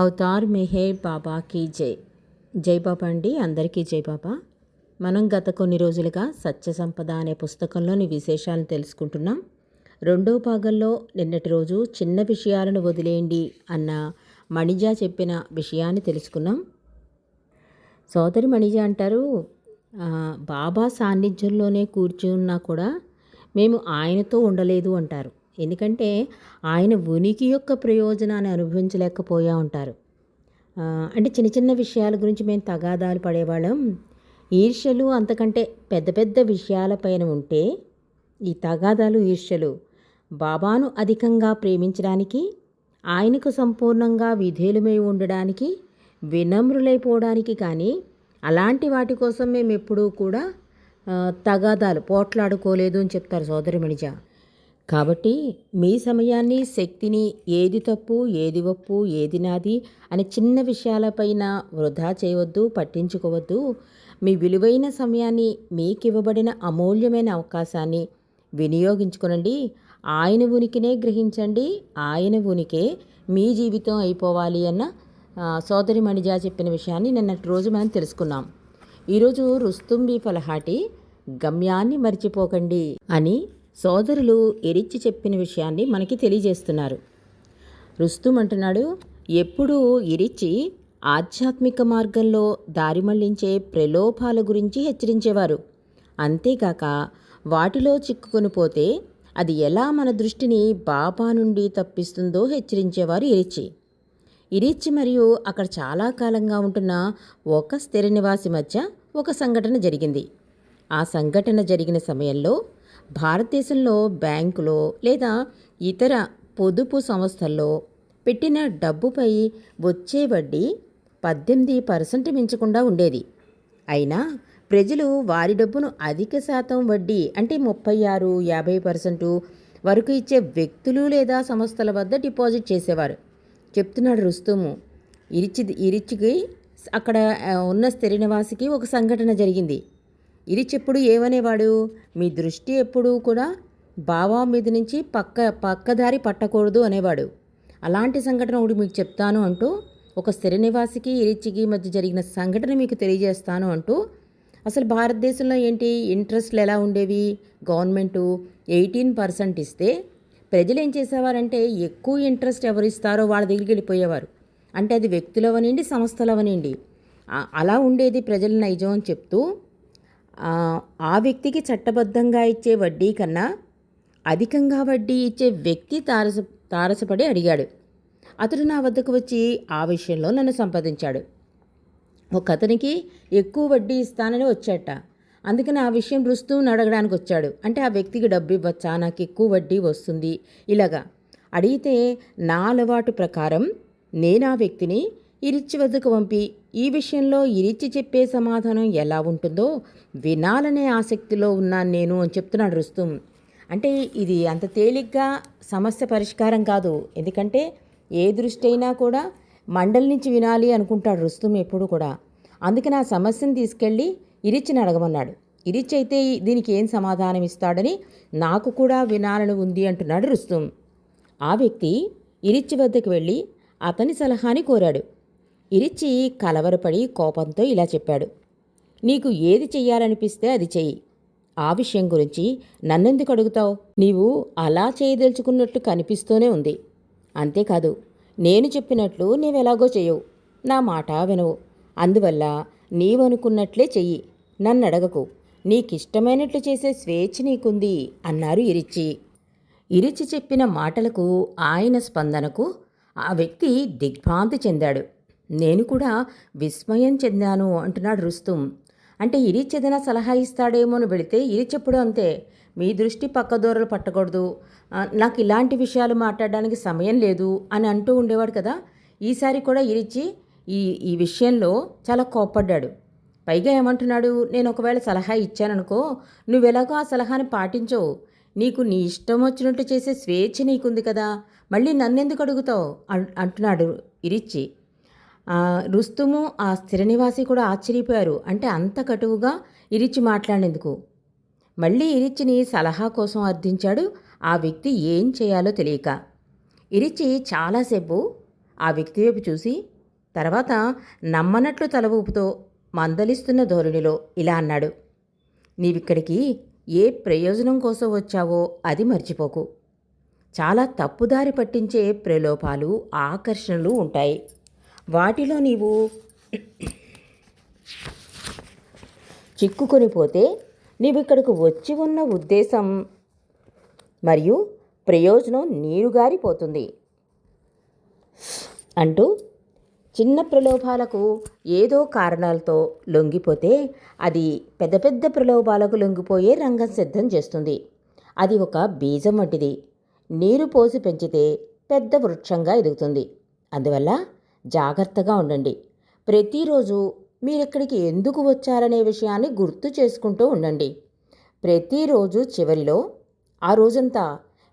Avatar Meher బాబాకి జై. జై బాబా అండి అందరికీ జై బాబా. మనం గత కొన్ని రోజులుగా సత్య సంపద అనే పుస్తకంలోని విశేషాలను తెలుసుకుంటున్నాం. రెండో భాగంలో నిన్నటి రోజు చిన్న విషయాలను వదిలేయండి అన్న మణిజ చెప్పిన విషయాన్ని తెలుసుకున్నాం. సోదరి మణిజ అంటారు బాబా సాన్నిధ్యంలోనే కూర్చున్నా కూడా మేము ఆయనతో ఉండలేదు అంటారు. ఎందుకంటే ఆయన ఉనికి యొక్క ప్రయోజనాన్ని అనుభవించలేకపోయా ఉంటారు. అంటే చిన్న చిన్న విషయాల గురించి మేము తగాదాలు పడేవాళ్ళం. ఈర్ష్యలు అంతకంటే పెద్ద పెద్ద విషయాలపైన ఉంటే ఈ తగాదాలు ఈర్ష్యలు బాబాను అధికంగా ప్రేమించడానికి ఆయనకు సంపూర్ణంగా విధేయులమై ఉండడానికి వినమ్రులైపోవడానికి కానీ అలాంటి వాటి కోసం మేము ఎప్పుడూ కూడా తగాదాలు పోట్లాడుకోలేదు అని చెప్తారు సోదరి మణిజ. కాబట్టి మీ సమయాన్ని శక్తిని ఏది తప్పు ఏది ఒప్పు ఏది నాది అనే చిన్న విషయాలపైన వృధా చేయవద్దు పట్టించుకోవద్దు. మీ విలువైన సమయాన్ని మీకు ఇవ్వబడిన అమూల్యమైన అవకాశాన్ని వినియోగించుకోనండి. ఆయన ఉనికినే గ్రహించండి. ఆయన ఉనికే మీ జీవితం అయిపోవాలి అన్న సోదరి మణిజా చెప్పిన విషయాన్ని నిన్నటి రోజు మనం తెలుసుకున్నాం. ఈరోజు రుస్తుంబి ఫలహాటి గమ్యాన్ని మర్చిపోకండి అని సోదరులు ఎరిచి చెప్పిన విషయాన్ని మనకి తెలియజేస్తున్నారు. రుస్తుం అంటున్నాడు ఎప్పుడూ ఇరిచి ఆధ్యాత్మిక మార్గంలో దారి మళ్ళించే ప్రలోభాల గురించి హెచ్చరించేవారు. అంతేకాక వాటిలో చిక్కుకొని పోతే అది ఎలా మన దృష్టిని బాబా నుండి తప్పిస్తుందో హెచ్చరించేవారు ఇరిచి. ఇరిచి మరియు అక్కడ చాలా కాలంగా ఉంటున్న ఒక స్థిర నివాసి మధ్య ఒక సంఘటన జరిగింది. ఆ సంఘటన జరిగిన సమయంలో భారతదేశంలో బ్యాంకులో లేదా ఇతర పొదుపు సంస్థల్లో పెట్టిన డబ్బుపై వచ్చే వడ్డీ పద్దెనిమిది పర్సెంట్ మించకుండా ఉండేది. అయినా ప్రజలు వారి డబ్బును అధిక శాతం వడ్డీ అంటే ముప్పై ఆరు యాభై పర్సెంటు వరకు ఇచ్చే వ్యక్తులు లేదా సంస్థల వద్ద డిపాజిట్ చేసేవారు. చెప్తున్నాడు రుస్తుము. ఇరిచి ఇరిచికి అక్కడ ఉన్న స్థిర నివాసికి ఒక సంఘటన జరిగింది. ఇది చెప్పుడు ఏమనేవాడు? మీ దృష్టి ఎప్పుడూ కూడా బావా మీద నుంచి పక్క పక్కదారి పట్టకూడదు అనేవాడు. అలాంటి సంఘటన ఒకటి మీకు చెప్తాను అంటూ ఒక స్థిర నివాసికి ఇరిచికి మధ్య జరిగిన సంఘటన మీకు తెలియజేస్తాను అంటూ అసలు భారతదేశంలో ఏంటి? ఇంట్రెస్ట్లు ఎలా ఉండేవి? గవర్నమెంటు ఎయిటీన్ పర్సెంట్ ఇస్తే ప్రజలు ఏం చేసేవారంటే ఎక్కువ ఇంట్రెస్ట్ ఎవరిస్తారో వాళ్ళ దగ్గరికి వెళ్ళిపోయేవారు. అంటే అది వ్యక్తులవనండి సంస్థలవనండి అలా ఉండేది ప్రజల నైజం అని చెప్తూ ఆ, వ్యక్తికి చట్టబద్ధంగా ఇచ్చే వడ్డీ కన్నా అధికంగా వడ్డీ ఇచ్చే వ్యక్తి తారస తారసపడి అడిగాడు. అతడు నా వద్దకు వచ్చి ఆ విషయంలో నన్ను సంపాదించాడు ఒక అతనికి ఎక్కువ వడ్డీ ఇస్తానని వచ్చాట. అందుకని ఆ విషయం రుస్తువుని అడగడానికి వచ్చాడు. అంటే ఆ వ్యక్తికి డబ్బు ఇవ్వచ్చా? నాకు ఎక్కువ వడ్డీ వస్తుంది. ఇలాగా అడిగితే నా అలవాటు ప్రకారం నేను ఆ వ్యక్తిని ఇరిచి వద్దకు పంపి ఈ విషయంలో ఇరిచి చెప్పే సమాధానం ఎలా ఉంటుందో వినాలనే ఆసక్తిలో ఉన్నాను నేను అని చెప్తున్నాడు రుస్తుం. అంటే ఇది అంత తేలిగ్గా సమస్య పరిష్కారం కాదు. ఎందుకంటే ఏ దృష్టి అయినా కూడా మండలి నుంచి వినాలి అనుకుంటాడు రుస్తుం ఎప్పుడు కూడా. అందుకని ఆ సమస్యను తీసుకెళ్ళి ఇరిచిని అడగమన్నాడు. ఇరిచి అయితే దీనికి ఏం సమాధానం ఇస్తాడని నాకు కూడా వినాలని ఉంది అంటున్నాడు రుస్తుం. ఆ వ్యక్తి ఇరిచి వద్దకు వెళ్ళి అతని సలహాని కోరాడు. ఇరిచి కలవరపడి కోపంతో ఇలా చెప్పాడు. నీకు ఏది చెయ్యాలనిపిస్తే అది చెయ్యి. ఆ విషయం గురించి నన్నెందుకు అడుగుతావు? నీవు అలా చేయదలుచుకున్నట్లు కనిపిస్తూనే ఉంది. అంతేకాదు నేను చెప్పినట్లు నీవెలాగో చేయవు నా మాట వినవు. అందువల్ల నీవనుకున్నట్లే చెయ్యి. నన్ను అడగకు నీకిష్టమైనట్లు చేసే స్వేచ్ఛ నీకుంది అన్నారు ఇరిచి. ఇరిచి చెప్పిన మాటలకు ఆయన స్పందనకు ఆ వ్యక్తి దిగ్భ్రాంతి చెందాడు. నేను కూడా విస్మయం చెందాను అంటున్నాడు రుస్తుం. అంటే ఇరిచి ఏదైనా సలహా ఇస్తాడేమో అని వెళితే ఇరిచెప్పుడు అంతే. మీ దృష్టి పక్కదోరలు పట్టకూడదు. నాకు ఇలాంటి విషయాలు మాట్లాడడానికి సమయం లేదు అని అంటూ ఉండేవాడు కదా. ఈసారి కూడా ఇరిచి ఈ ఈ విషయంలో చాలా కోప్పడ్డాడు. పైగా ఏమంటున్నాడు? నేను ఒకవేళ సలహా ఇచ్చాననుకో నువ్వెలాగో ఆ సలహాని పాటించవు. నీకు నీ ఇష్టం వచ్చినట్టు చేసే స్వేచ్ఛ నీకుంది కదా. మళ్ళీ నన్నెందుకు అడుగుతావు? అంటున్నాడు ఇరిచి. రుస్తుము ఆ స్థిర నివాసి కూడా ఆశ్చర్యపోయారు. అంటే అంత కటువుగా ఇరిచి మాట్లాడేందుకు మళ్ళీ ఇరిచిని సలహా కోసం అర్థించాడు. ఆ వ్యక్తి ఏం చేయాలో తెలియక. ఇరిచి చాలాసేపు ఆ వ్యక్తి వైపు చూసి తర్వాత నమ్మనట్లు తల ఊపుతో మందలిస్తున్న ధోరణిలో ఇలా అన్నాడు. నీవిక్కడికి ఏ ప్రయోజనం కోసం వచ్చావో అది మర్చిపోకు. చాలా తప్పుదారి పట్టించే ప్రలోభాలు ఆకర్షణలు ఉంటాయి. వాటిలో నీవు చిక్కుకొని పోతే నీవు ఇక్కడికి వచ్చి ఉన్న ఉద్దేశం మరియు ప్రయోజనం నీరుగారిపోతుంది అంటూ చిన్న ప్రలోభాలకు ఏదో కారణాలతో లొంగిపోతే అది పెద్ద పెద్ద ప్రలోభాలకు లొంగిపోయే రంగం సిద్ధం చేస్తుంది. అది ఒక బీజం వంటిది. నీరు పోసి పెంచితే పెద్ద వృక్షంగా ఎదుగుతుంది. అందువల్ల జాగ్రత్తగా ఉండండి. ప్రతిరోజు మీరు ఇక్కడికి ఎందుకు వచ్చారనే విషయాన్ని గుర్తు చేసుకుంటూ ఉండండి. ప్రతిరోజు చివరిలో ఆ రోజంతా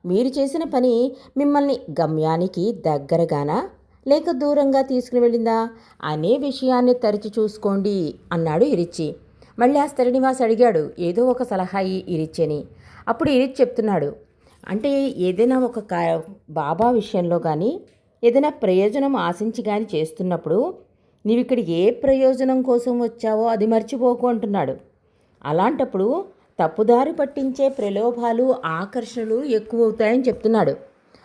మీరు చేసిన పని మిమ్మల్ని గమ్యానికి దగ్గరగానా లేక దూరంగా తీసుకుని వెళ్ళిందా అనే విషయాన్ని తరచి చూసుకోండి అన్నాడు ఇరిచి మళ్ళీ ఆ శరణివాస్ అడిగాడు ఏదో ఒక సలహా ఈ ఇరిచ్చని. అప్పుడు ఇరిచ్ చెప్తున్నాడు అంటే ఏదైనా ఒక కా బాబా విషయంలో కానీ ఏదైనా ప్రయోజనం ఆశించి కానీ చేస్తున్నప్పుడు నీవు ఇక్కడ ఏ ప్రయోజనం కోసం వచ్చావో అది మర్చిపోకు అంటున్నాడు. అలాంటప్పుడు తప్పుదారి పట్టించే ప్రలోభాలు ఆకర్షణలు ఎక్కువ అవుతాయని చెప్తున్నాడు.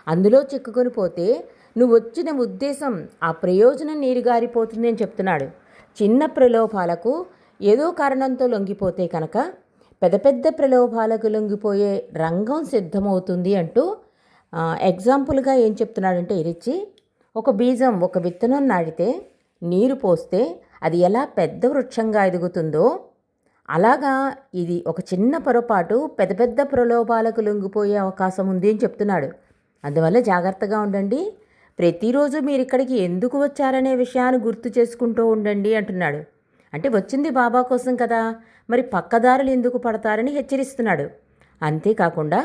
అందులో చిక్కుకొని పోతే నువ్వు వచ్చిన ఉద్దేశం ఆ ప్రయోజనం నీరుగారిపోతుంది అని చెప్తున్నాడు. చిన్న ప్రలోభాలకు ఏదో కారణంతో లొంగిపోతే కనుక పెద్ద పెద్ద ప్రలోభాలకు లొంగిపోయే రంగం సిద్ధమవుతుంది అంటూ ఎగ్జాంపుల్గా ఏం చెప్తున్నాడంటే ఇరిచి ఒక బీజం ఒక విత్తనం నాటితే నీరు పోస్తే అది ఎలా పెద్ద వృక్షంగా ఎదుగుతుందో అలాగా ఇది ఒక చిన్న పొరపాటు పెద్ద పెద్ద ప్రలోభాలకు లొంగిపోయే అవకాశం ఉంది అని చెప్తున్నాడు. అందువల్ల జాగ్రత్తగా ఉండండి. ప్రతిరోజు మీరు ఇక్కడికి ఎందుకు వచ్చారనే విషయాన్ని గుర్తు చేసుకుంటూ ఉండండి అంటున్నాడు. అంటే వచ్చింది బాబా కోసం కదా మరి పక్కదారులు ఎందుకు పడతారని హెచ్చరిస్తున్నాడు. అంతేకాకుండా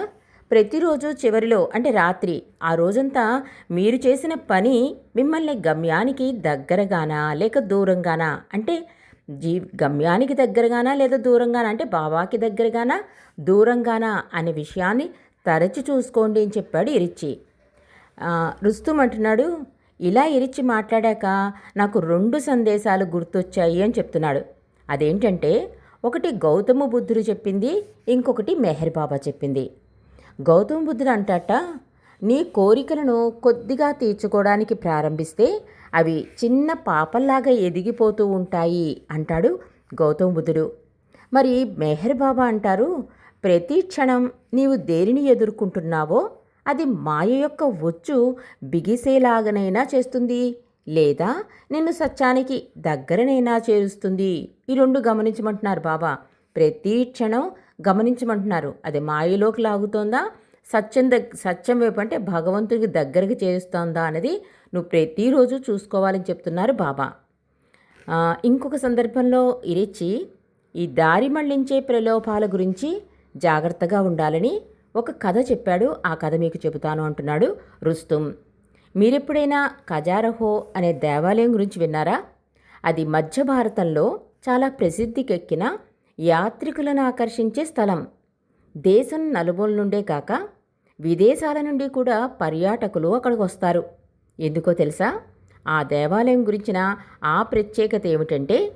ప్రతిరోజు చివరిలో అంటే రాత్రి ఆ రోజంతా మీరు చేసిన పని మిమ్మల్ని గమ్యానికి దగ్గరగానా లేక దూరంగానా? అంటే జీ గమ్యానికి దగ్గరగానా లేదా దూరంగానా? అంటే బాబాకి దగ్గరగానా దూరంగానా అనే విషయాన్ని తరచి చూసుకోండి అని చెప్పాడు ఇరిచి. రుస్తుం అంటున్నాడు ఇలా ఇరిచి మాట్లాడాక నాకు రెండు సందేశాలు గుర్తొచ్చాయి అని చెప్తున్నాడు. అదేంటంటే ఒకటి గౌతమ బుద్ధుడు చెప్పింది ఇంకొకటి మెహర్ బాబా చెప్పింది. గౌతమ బుద్ధుడు అంటట నీ కోరికలను కొద్దిగా తీర్చుకోవడానికి ప్రారంభిస్తే అవి చిన్న పాపల్లాగా ఎదిగిపోతూ ఉంటాయి అంటాడు గౌతమ బుద్ధుడు. మరి మెహర్ బాబా అంటారు ప్రతి క్షణం నీవు దేనిని ఎదుర్కొంటున్నావో అది మాయ యొక్క ఒచ్చు బిగిసేలాగనైనా చేస్తుంది లేదా నిన్ను సత్యానికి దగ్గరనైనా చేరుస్తుంది. ఈ రెండు గమనించమంటున్నారు బాబా. ప్రతి క్షణం గమనించమంటున్నారు. అది మాయలోకి లాగుతోందా? సత్యం దగ్గ సత్యం వైపు అంటే భగవంతుడికి దగ్గరికి చేరుస్తోందా అనేది నువ్వు ప్రతిరోజు చూసుకోవాలని చెప్తున్నారు బాబా. ఇంకొక సందర్భంలో ఇరిచి ఈ దారి మళ్ళించే ప్రలోభాల గురించి జాగ్రత్తగా ఉండాలని ఒక కథ చెప్పాడు. ఆ కథ మీకు చెబుతాను అంటున్నాడు రుస్తుం. మీరెప్పుడైనా ఖజారహో అనే దేవాలయం గురించి విన్నారా? అది మధ్య భారతంలో చాలా ప్రసిద్ధికెక్కిన యాత్రికులను ఆకర్షించే స్థలం. దేశం నలుమూల నుండే కాక విదేశాల నుండి కూడా పర్యాటకులు అక్కడికి వస్తారు. ఎందుకో తెలుసా? ఆ దేవాలయం గురించిన ఆ ప్రత్యేకత ఏమిటంటే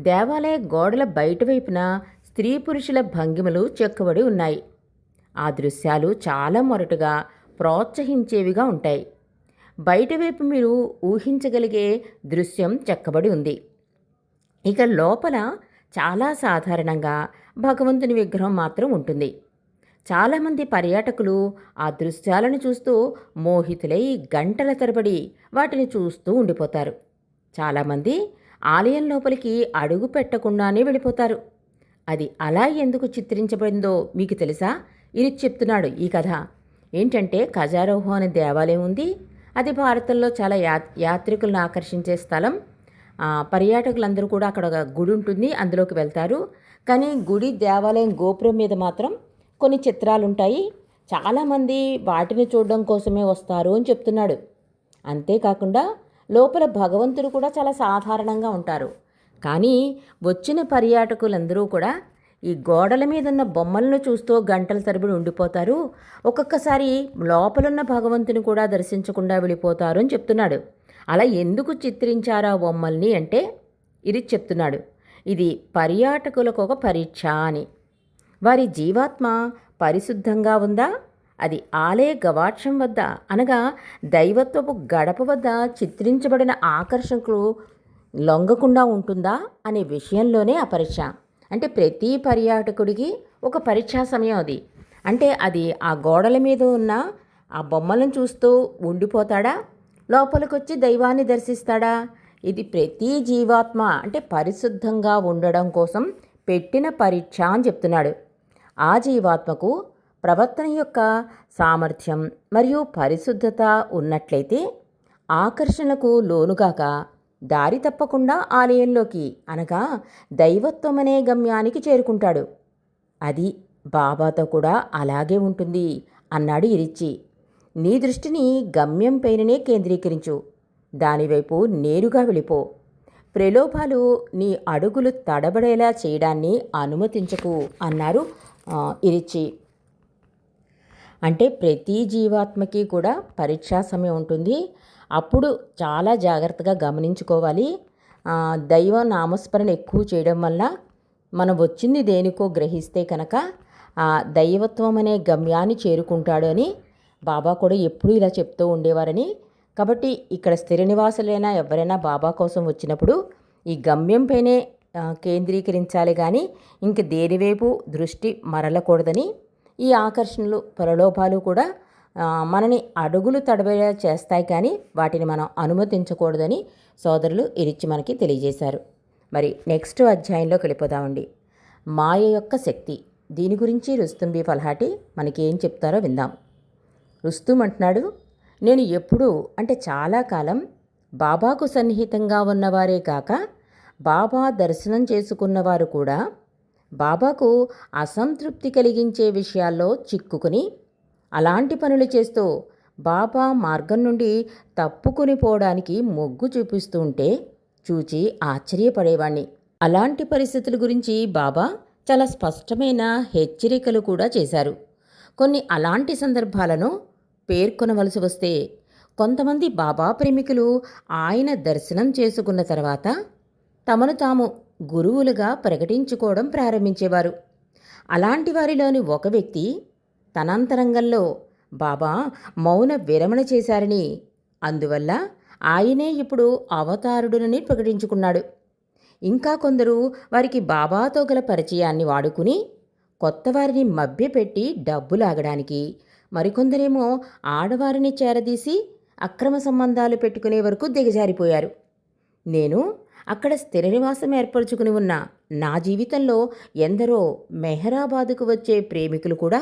దేవాలయ గోడల బయట వైపున స్త్రీ పురుషుల భంగిమలు చెక్కబడి ఉన్నాయి. ఆ దృశ్యాలు చాలా మొరటుగా ప్రోత్సహించేవిగా ఉంటాయి. బయటవైపు మీరు ఊహించగలిగే దృశ్యం చెక్కబడి ఉంది. ఇక లోపల చాలా సాధారణంగా భగవంతుని విగ్రహం మాత్రం ఉంటుంది. చాలామంది పర్యాటకులు ఆ దృశ్యాలను చూస్తూ మోహితులై గంటల తరబడి వాటిని చూస్తూ ఉండిపోతారు. చాలామంది ఆలయం లోపలికి అడుగు పెట్టకుండానే వెళ్ళిపోతారు. అది అలా ఎందుకు చిత్రించబడిందో మీకు తెలుసా? ఇది చెప్తున్నాడు ఈ కథ. ఏంటంటే ఖజారోహో అనే దేవాలయం ఉంది. అది భారతంలో చాలా యా యాత్రికులను ఆకర్షించే స్థలం. పర్యాటకులందరూ కూడా అక్కడ ఒక గుడి ఉంటుంది అందులోకి వెళ్తారు. కానీ గుడి దేవాలయం గోపురం మీద మాత్రం కొన్ని చిత్రాలు ఉంటాయి చాలామంది వాటిని చూడడం కోసమే వస్తారు అని చెప్తున్నాడు. అంతేకాకుండా లోపల భగవంతుడు కూడా చాలా సాధారణంగా ఉంటారు. కానీ వచ్చిన పర్యాటకులందరూ కూడా ఈ గోడల మీద ఉన్న బొమ్మలను చూస్తూ గంటల తరబడి ఉండిపోతారు. ఒక్కొక్కసారి లోపలున్న భగవంతుని కూడా దర్శించకుండా వెళ్ళిపోతారు అని చెప్తున్నాడు. అలా ఎందుకు చిత్రించారా బొమ్మల్ని అంటే ఇది చెప్తున్నాడు. ఇది పర్యాటకులకు ఒక పరీక్ష అని. వారి జీవాత్మ పరిశుద్ధంగా ఉందా? అది ఆలయ గవాక్షం వద్ద అనగా దైవత్వపు గడప వద్ద చిత్రించబడిన ఆకర్షకులు లొంగకుండా ఉంటుందా అనే విషయంలోనే ఆ పరీక్ష. అంటే ప్రతి పర్యాటకుడికి ఒక పరీక్షా సమయం అది. అంటే అది ఆ గోడల మీద ఉన్న ఆ బొమ్మలను చూస్తూ ఉండిపోతాడా? లోపలికొచ్చి దైవాన్ని దర్శిస్తాడా? ఇది ప్రతి జీవాత్మ. అంటే పరిశుద్ధంగా ఉండడం కోసం పెట్టిన పరీక్ష అని చెప్తున్నాడు. ఆ జీవాత్మకు ప్రవర్తన యొక్క సామర్థ్యం మరియు పరిశుద్ధత ఉన్నట్లయితే ఆకర్షణకు లోనుగాక దారి తప్పకుండా ఆలయంలోకి అనగా దైవత్వం అనే గమ్యానికి చేరుకుంటాడు. అది బాబాతో కూడా అలాగే ఉంటుంది అన్నాడు ఇరిచి. నీ దృష్టిని గమ్యం పైననే కేంద్రీకరించు. దానివైపు నేరుగా వెళ్ళిపో. ప్రలోభాలు నీ అడుగులు తడబడేలా చేయడాన్ని అనుమతించకు అన్నారు ఇరిచి. అంటే ప్రతి జీవాత్మకి కూడా పరీక్షా సమయం ఉంటుంది. అప్పుడు చాలా జాగ్రత్తగా గమనించుకోవాలి. దైవ నామస్మరణ ఎక్కువ చేయడం వల్ల మనం వచ్చింది దేనికో గ్రహిస్తే కనుక ఆ దైవత్వం అనే గమ్యాన్ని చేరుకుంటాడు అని బాబా కూడా ఎప్పుడూ ఇలా చెప్తూ ఉండేవారని. కాబట్టి ఇక్కడ స్థిర నివాసులైనా ఎవరైనా బాబా కోసం వచ్చినప్పుడు ఈ గమ్యంపైనే కేంద్రీకరించాలి కానీ ఇంక దేనివైపు దృష్టి మరలకూడదని ఈ ఆకర్షణలు ప్రలోభాలు కూడా మనని అడుగులు తడబేలా చేస్తాయి కానీ వాటిని మనం అనుమతించకూడదని సోదరులు ఇరిచి మనకి తెలియజేశారు. మరి నెక్స్ట్ అధ్యాయంలోకి వెళ్ళిపోదామండి. మాయ యొక్క శక్తి. దీని గురించి రుస్తుంబి ఫల్హాటి మనకి ఏం చెప్తారో విందాం. రుస్తుం అంటున్నాడు నేను ఎప్పుడూ అంటే చాలా కాలం బాబాకు సన్నిహితంగా ఉన్నవారే కాక బాబా దర్శనం చేసుకున్నవారు కూడా బాబాకు అసంతృప్తి కలిగించే విషయాల్లో చిక్కుకుని అలాంటి పనులు చేస్తూ బాబా మార్గం నుండి తప్పుకుని పోవడానికి మొగ్గు చూపిస్తూ ఉంటే చూచి ఆశ్చర్యపడేవాణ్ణి. అలాంటి పరిస్థితుల గురించి బాబా చాలా స్పష్టమైన హెచ్చరికలు కూడా చేశారు. కొన్ని అలాంటి సందర్భాలను పేర్కొనవలసి వస్తే కొంతమంది బాబా ప్రేమికులు ఆయన దర్శనం చేసుకున్న తర్వాత తమను తాము గురువులుగా ప్రకటించుకోవడం ప్రారంభించేవారు. అలాంటి వారిలోని ఒక వ్యక్తి తనంతరంగంలో బాబా మౌన విరమణ చేశారని అందువల్ల ఆయనే ఇప్పుడు అవతారుడునని ప్రకటించుకున్నాడు. ఇంకా కొందరు వారికి బాబాతో గల పరిచయాన్ని వాడుకుని కొత్తవారిని మభ్యపెట్టి డబ్బు లాగడానికి మరికొందరేమో ఆడవారిని చేరదీసి అక్రమ సంబంధాలు పెట్టుకునే వరకు దిగజారిపోయారు. నేను అక్కడ స్థిర నివాసం ఏర్పరచుకుని ఉన్న నా జీవితంలో ఎందరో మెహరాబాదుకు వచ్చే ప్రేమికులు కూడా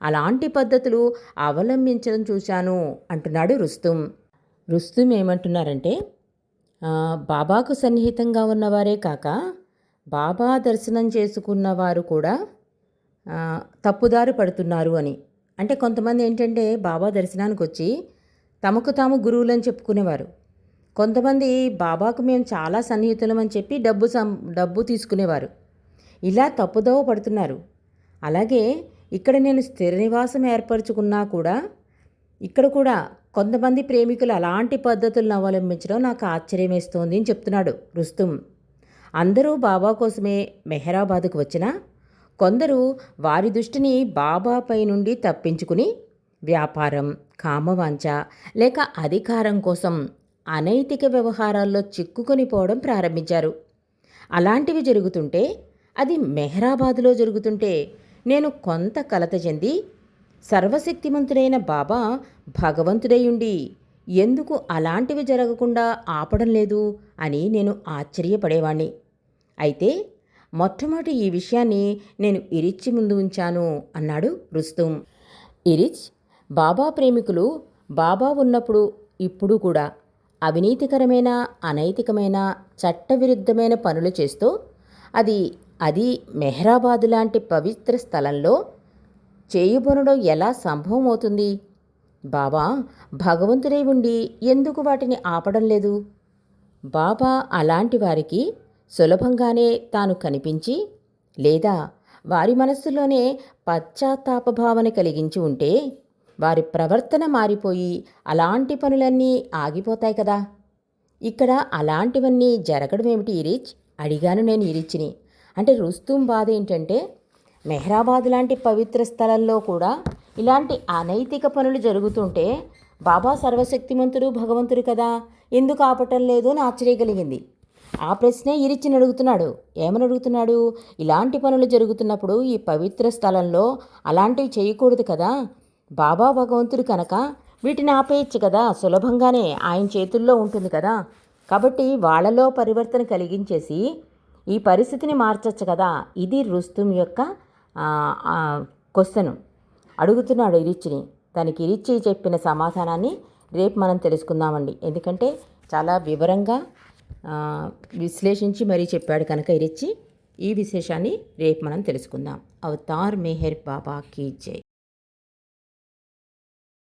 అలాంటి పద్ధతులు అవలంబించడం చూశాను అంటున్నాడు రుస్తుం. రుస్తుం ఏమంటున్నారంటే బాబాకు సన్నిహితంగా ఉన్నవారే కాక బాబా దర్శనం చేసుకున్నవారు కూడా తప్పుదారు పడుతున్నారు అని. అంటే కొంతమంది ఏంటంటే బాబా దర్శనానికి వచ్చి తమకు తాము గురువులని చెప్పుకునేవారు. కొంతమంది బాబాకు మేము చాలా సన్నిహితులం అని చెప్పి డబ్బు సం డబ్బు తీసుకునేవారు. ఇలా తప్పుదోవ పడుతున్నారు. అలాగే ఇక్కడ నేను స్థిర నివాసం ఏర్పరచుకున్నా కూడా ఇక్కడ కూడా కొంతమంది ప్రేమికులు అలాంటి పద్ధతులను అవలంబించడం నాకు ఆశ్చర్యమేస్తోంది అని చెప్తున్నాడు రుస్తుం. అందరూ బాబా కోసమే మెహరాబాద్కు వచ్చినా కొందరు వారి దృష్టిని బాబాపై నుండి తప్పించుకుని వ్యాపారం కామవాంఛ లేక అధికారం కోసం అనైతిక వ్యవహారాల్లో చిక్కుకొని పోవడం ప్రారంభించారు. అలాంటివి జరుగుతుంటే అది మెహ్రాబాద్లో జరుగుతుంటే నేను కొంత కలత చెంది సర్వశక్తిమంతుడైన బాబా భగవంతుడై ఎందుకు అలాంటివి జరగకుండా ఆపడం లేదు అని నేను ఆశ్చర్యపడేవాణ్ణి. అయితే మొట్టమొదటి ఈ విషయాన్ని నేను ఇరిచి ముందు ఉంచాను అన్నాడు రుస్తుం. ఇరిచ్ బాబా ప్రేమికులు బాబా ఉన్నప్పుడు ఇప్పుడు కూడా అవినీతికరమైన అనైతికమైన చట్టవిరుద్ధమైన పనులు చేస్తూ అది అది మెహరాబాద్ లాంటి పవిత్ర స్థలంలో చేయబొనడం ఎలా సంభవం అవుతుంది? బాబా భగవంతుడై ఉండి ఎందుకు వాటిని ఆపడం లేదు? బాబా అలాంటి వారికి సులభంగానే తాను కనిపించి లేదా వారి మనస్సులోనే పశ్చాత్తాపభావన కలిగించి ఉంటే వారి ప్రవర్తన మారిపోయి అలాంటి పనులన్నీ ఆగిపోతాయి కదా. ఇక్కడ అలాంటివన్నీ జరగడం ఏమిటి ఇరిచ్? అడిగాను నేను ఇరిచ్ని. అంటే రుస్తుం బాధ ఏంటంటే మెహ్రాబాద్ లాంటి పవిత్ర స్థలంలో కూడా ఇలాంటి అనైతిక పనులు జరుగుతుంటే బాబా సర్వశక్తిమంతుడు భగవంతుడు కదా. ఎందుకు ఆపటం లేదు అని ఆశ్చర్యగలిగింది. ఆ ప్రశ్నే ఇరిచిని అడుగుతున్నాడు. ఏమని అడుగుతున్నాడు? ఇలాంటి పనులు జరుగుతున్నప్పుడు ఈ పవిత్ర స్థలంలో అలాంటివి చేయకూడదు కదా? బాబా భగవంతుడు కనుక వీటిని ఆపేయచ్చు కదా? సులభంగానే ఆయన చేతుల్లో ఉంటుంది కదా? కాబట్టి వాళ్ళలో పరివర్తన కలిగించేసి ఈ పరిస్థితిని మార్చచ్చు కదా? ఇది రుస్తుం యొక్క క్వశ్చన్. అడుగుతున్నాడు ఇరిచిని తనకి ఇరిచి చెప్పిన సమాధానాన్ని రేపు మనం తెలుసుకుందామండి. ఎందుకంటే చాలా వివరంగా విశ్లేషించి మరీ చెప్పాడు కనుక ఇరిచి ఈ విశేషాన్ని రేపు మనం తెలుసుకుందాం. అవతార్ మెహర్ బాబా కీ జై.